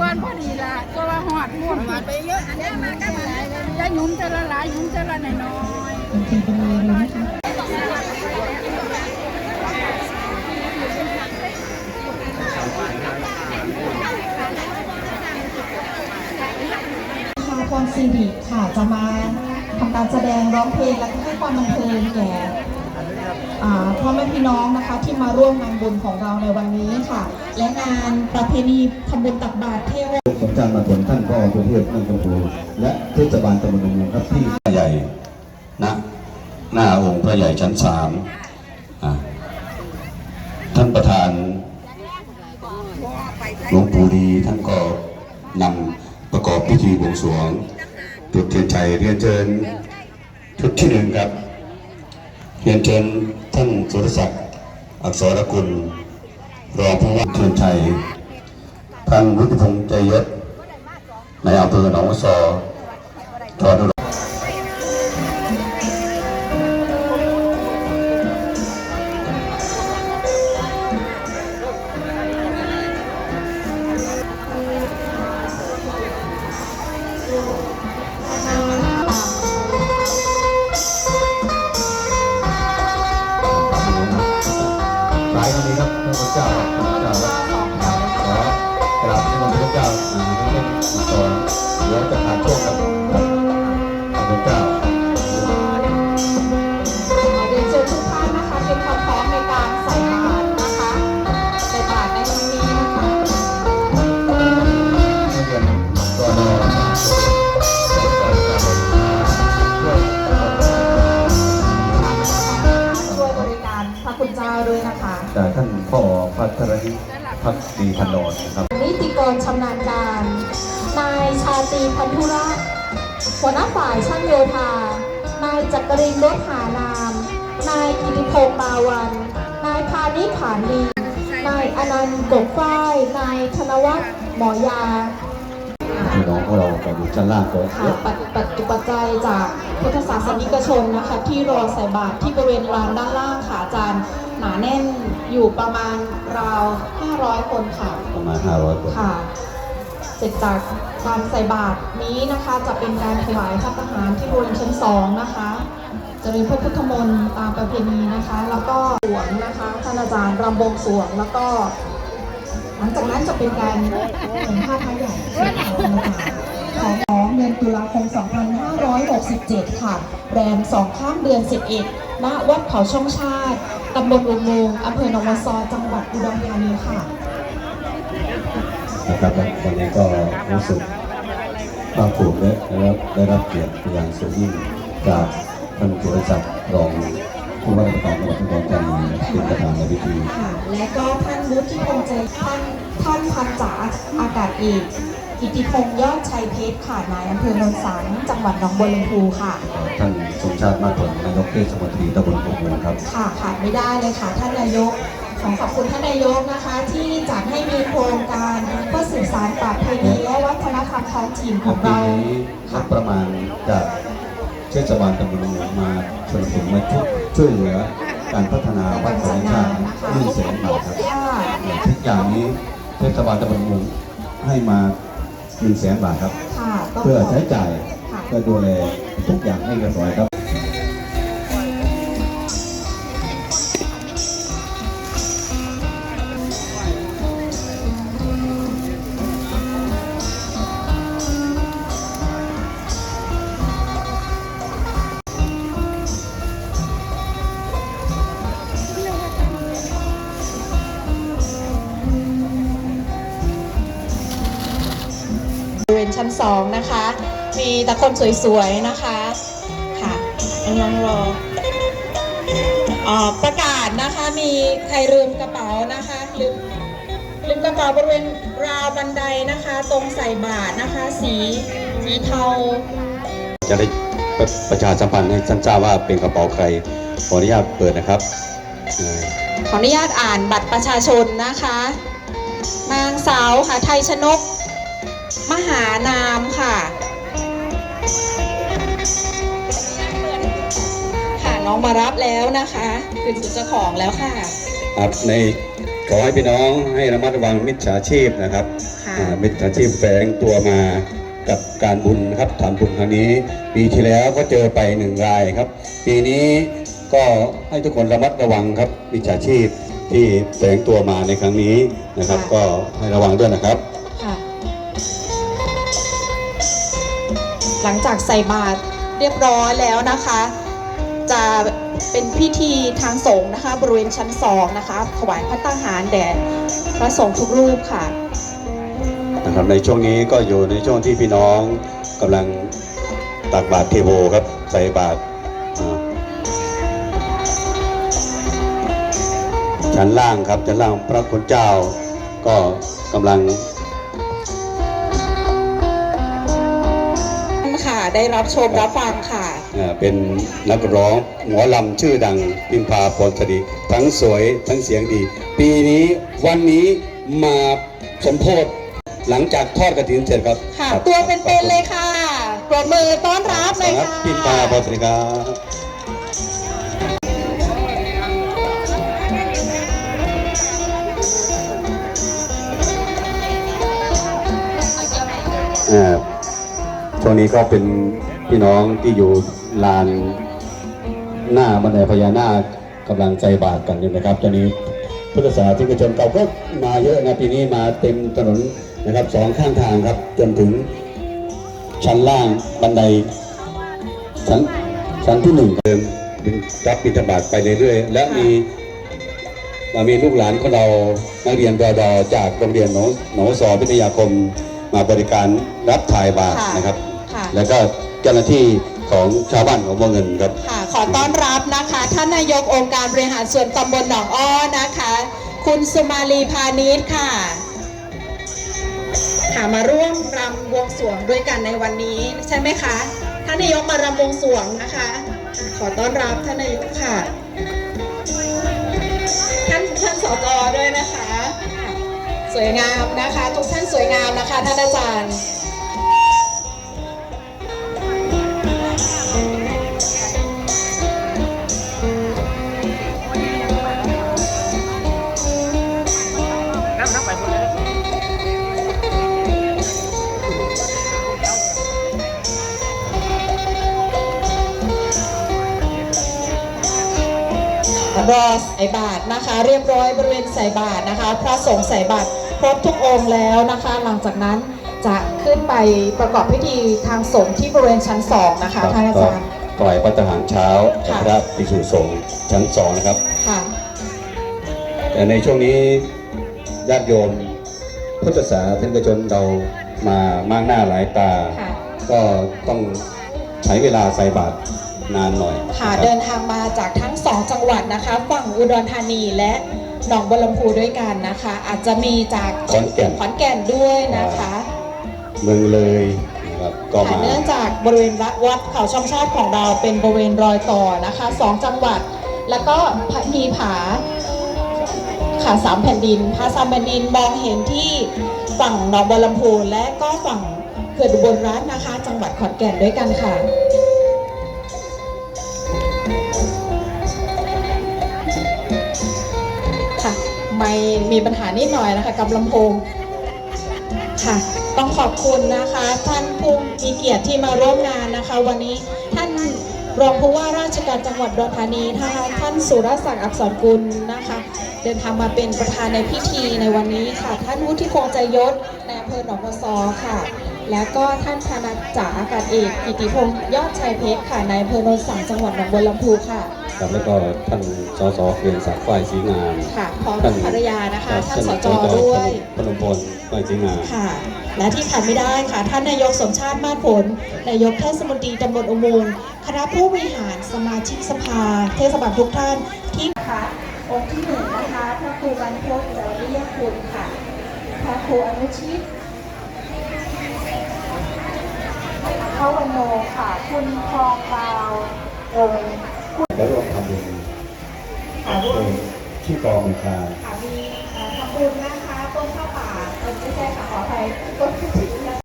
ก้อนพอดีละก็ว่าหอดม่วงหอดไปเยอะอันนี้มากันมาจะหยุ้มจะละลายหยุ้มจะละน้อยโอเคกันเลยคะทางพรซีริค่ะจะมาทำการแสดงร้องเพลงและให้ความบันเทิงแก่ พ่อแม่พี่น้องนะคะที่มาร่วมงานบุญของเราในวันนี้ค่ะ และงานประเพณีทำบุญตักบาตรเทวสมจารมาผลท่านก็กรุงเทพเมืองกำพูและเทศบาลตำบลหนงครับที่พระใหญ่ณหน้าองค์พระใหญ่ชั้นสามท่านประธานหลวงปู่ดีท่านก็นำประกอบพิธีบวงสรวงจุดเทียนชัยเรียนเชิญชุดที่หนึ่งครับ เรียนเชิญท่านสุรศักดิ์อักษรกุลรองผู้ว่าเทียนชัยท่านวุฒิพงษ์ใจยศในอำเภอหนองวัวซอจอด เดี๋ยวจะผ่านช่วงครับพระเจ้าเรียนเชิญทุกท่านนะคะเตรียมความพร้อมในการใส่บาตรนะคะใส่บาตรในวันนี้นะคะเรียนก็รอช่วยบริการพระคุณเจ้าด้วยนะคะจากท่านพ่อพัทรนิพักดีพันดอนนะครับนิติกรชำนาญการ นายชาตรีพันธุระหัวหน้าฝ่ายช่างโยธา นายจักรินทร์รถหานาม นายกิติพงษ์ปาวัน นายพานิชผานดีนายอนันต์กบฝ้าย นายธนวัฒน์หมอยาพี่น้องของเราก็อยู่ชั้นล่างก็เยค่ะอะปัจปัจจุปัจจัยจากพุทธศาสนิกชนนะคะ ที่รอใส่บาตรที่บริเวณลานด้านล่างค่ะอาจารย์หนาแน่นอยู่ประมาณราว 500 คนค่ะ ประมาณ 500 คนค่ะ เสร็จจากการใส่บาตรนี้นะคะจะเป็นการถวายพระทหารที่บริเวณชั้นสองนะคะ จะมีพระพุทธมนต์ตามประเพณีนะคะ แล้วก็สวงนะคะท่านอาจารย์รำบวงสวงแล้วก็ หลังจากนั้นจะเป็นการแห่งผ้าพระใหญ่ของท่ารของเดือนตุลาคม 2567 ค่ะ แรม2ข้ามเดือน 11ณวัดเขาช่องชาติตำบลอุโมงค์อำเภอหนองวัวซอจังหวัดอุดรธานีค่ะ นะครับวันนี้ก็รู้สึกภาคภูมิและได้รับเกียรติอย่างสูงยิ่งจากท่านสุรศักรองผู้ว่าราชการจังหวัดอุดรธานีเป็นประธานในพิธีค่ะและก็ท่านวุฒิพงษ์ใจท่านท่านพันจ่าอากาศเอกกิติพงษ์ยอดชัยเพชรค่ะนายอำเภอโนนสังจังหวัดหนองบัวลำพูค่ะ ท่านสมชาติมาผลนายกเทศมนตรีตำบลปกมูลครับ ค่ะขาดไม่ได้เลยค่ะ ท่านนายก ขอขอบคุณท่านนายกนะคะที่จัดให้มีโครงการเพื่อสื่อสารประเพณีและวัฒนธรรมท้องถิ่นของปีเรานี้งค่ะบประมาณจากเทศบาลตำบลหนองหลวงมาสนับสนุนมาช่วยช่วยเหลือการพัฒนาวัดของชาติหนึ่งแสนบาทครับค่ะทุกอย่างนี้เทศบาลตำบลหนองหลวงให้มาหนึ่งแสนบาทครับ ค่ะต้องเพื่อขบใช้จ่ายค่ะ เพื่อดูแลทุกอย่างให้เรียบร้อยครับ บริเวณชั้นสองนะคะ มีแต่คนสวยๆนะคะค่ะน้องๆรออ่าประกาศนะคะมีใครลืมกระเป๋านะคะลืมลืมกระเป๋าบริเวณราวบันไดนะคะ ตรงใส่บาทนะคะ สีสีเทา จะได้ประประชาสัมพันธ์ให้ท่านทราบว่าเป็นกระเป๋าใครขออนุญาตเปิดนะครับเอ่อขออนุญาตอ่านบัตรประชาชนนะคะนางสาวหาไทยชนกม หานามค่ะค่ะน้องมารับแล้วนะคะคืนสู่เจ้าของแล้วค่ะครับในขอให้พี่น้องให้ระมัดระวังมิจฉาชีพนะครับค่ะอ่ามิจฉาชีพแฝงตัวมากับการบุญนะครับทำบุญครั้งนี้ ปีที่แล้วก็เจอไปหนึ่งรายครับ ปีนี้ก็ให้ทุกคนระมัดระวังครับมิจฉาชีพที่แฝงตัวมาในครั้งนี้นะครับค่ะก็ให้ระวังด้วยนะครับ หลังจากใส่บาตรเรียบร้อยแล้วนะคะ จะเป็นพิธีทางสงฆ์นะคะ บริเวณชั้นสองนะคะ ถวายพระตาหารแด่พระสงฆ์ทุกรูปค่ะนะครับในช่วงนี้ก็อยู่ในช่วงที่พี่น้องกำลังตักบาตรเทโวครับใส่บาตรชั้นล่างครับชั้นล่างพระคุณเจ้าก็กำลัง ได้รับชมรับฟังค่ะเอ่อเป็นนักร้องหมอลำชื่อดังพิมพาพรสดีทั้งสวยทั้งเสียงดี ปีนี้วันนี้มาสมโพธหลังจากทอดกระถินเสร็จครับค่ะครับตัวเป็นๆเลยค่ะปรบมือต้อนรับเลยครับค่ะพิมพาพรสดีครับอ่า ช่วงนี้ก็เป็นพี่น้องที่อยู่ลานหน้าบันไดพญานาคกำลังใจบาตรกันอยู่นะครับตอนนี้พุทธศาสนิกชนเก่าก็มาเยอะนะปีนี้มาเต็มถนนนะครับสองข้างทางครับ จนถึงชั้นล่างบันไดชั้นชั้นที่หนึ่งเดินรับบิณฑบาตไปเรื่อยๆและมีมามีลูกหลานของเรานักเรียนรอดอจากโรงเรียนหนองหนองสอพิทยาคมมาบริการรับถ่ายบาตรนะครับ แล้วก็เจ้าหน้าที่ของชาวบ้านของบัวเงินครับ ค่ะขอต้อนรับนะคะท่านนายกองค์การบริหารส่วนตำบลหนองอ้อนะคะ คุณสุมาลีพาณิชย์ค่ะค่ะมาร่วมรำบวงสรวงด้วยกันในวันนี้ใช่ไหมคะท่านนายกมารำบวงสรวงนะคะ ขอต้อนรับท่านนายกค่ะท่านท่านสจด้วยนะคะ สวยงามนะคะ ทุกท่านสวยงามนะคะท่านอาจารย์ รอใส่บาตรนะคะ เรียบร้อยบริเวณใส่บาตรนะคะ พระสงฆ์ใส่บาตรครบทุกองค์แล้วนะคะ หลังจากนั้นจะขึ้นไปประกอบพิธีทางสงฆ์ที่บริเวณชั้นสองนะคะท่านอาจารย์ปล่อยพระทหารเช้ากับค่ะพระภิกษุสงฆ์ชั้นสองนะครับค่ะแต่ในช่วงนี้ญาติโยมพุทธศาสนิกชนเรามามากหน้าหลายตาค่ะก็ต้องใช้เวลาใส่บาตร นานหน่อยค่ะนะครับเดินทางมาจากทั้งสองจังหวัดนะคะ ฝั่งอุดรธานีและหนองบัวลำพูด้วยกันนะคะ อาจจะมีจากขอนแก่นขอนแก่นด้วยนะคะ เมืองเลยนะครับก็ค่ะมาเนื่องจากบริเวณวัดเขาช่องชาติของเราเป็นบริเวณรอยต่อนะคะสองจังหวัด แล้วก็มีผาค่ะสามแผ่นดินผาสามแผ่นดินมองเห็นที่ฝั่งหนองบัวลำพูและก็ฝั่งเขื่อนอุบลรัตน์นะคะ จังหวัดขอนแก่นด้วยกันค่ะค่ะ มีปัญหานิดหน่อยนะคะกับลำโพงค่ะต้องขอบคุณนะคะ ท่านผู้มีเกียรติที่มาร่วมงานนะคะ วันนี้ท่านรองผู้ว่าราชการจังหวัดอุดรธานีท่านท่านสุรศักดิ์อักษรกุลนะคะ เดินทางมาเป็นประธานในพิธีในวันนี้ค่ะ ท่านวุฒิพงษ์ใจยศในอำเภอหนองบัวซอค่ะ แล้วก็ท่านพนักจ่าอากาศเอกกิติพงษ์ยอดชัยเพชรค่ะในอำเภอโนนสังจังหวัดหนองบัวลำพูค่ะครับแล้วก็ท่านสสเกรียงศักดิ์ฝ่ายศรีงามค่ะพร้อมกับภรรยานะคะ ท่านสจด้วยพนมพลฝ่ายศรีงามค่ะ และที่ขาดไม่ได้ค่ะ ท่านนายกสมชาติมาศผล นายกเทศมนตรีตำบลอุโมงค์คณะผู้บริหารสมาชิกสภา เทศบาลทุกท่านที่ค่ะองค์ที่หนึ่งนะคะพระครูบรรพตจริยคุณค่ะพระครูอนุชิต พระวันโนค่ะ คุณทองดาวองค์แล้วร่วมทำบุญโดยที่กองบัญชาค่ะมีเอ่อทำบุญนะคะต้นข้าวป่าเออไม่ใช่ค่ะขออภัยต้นที่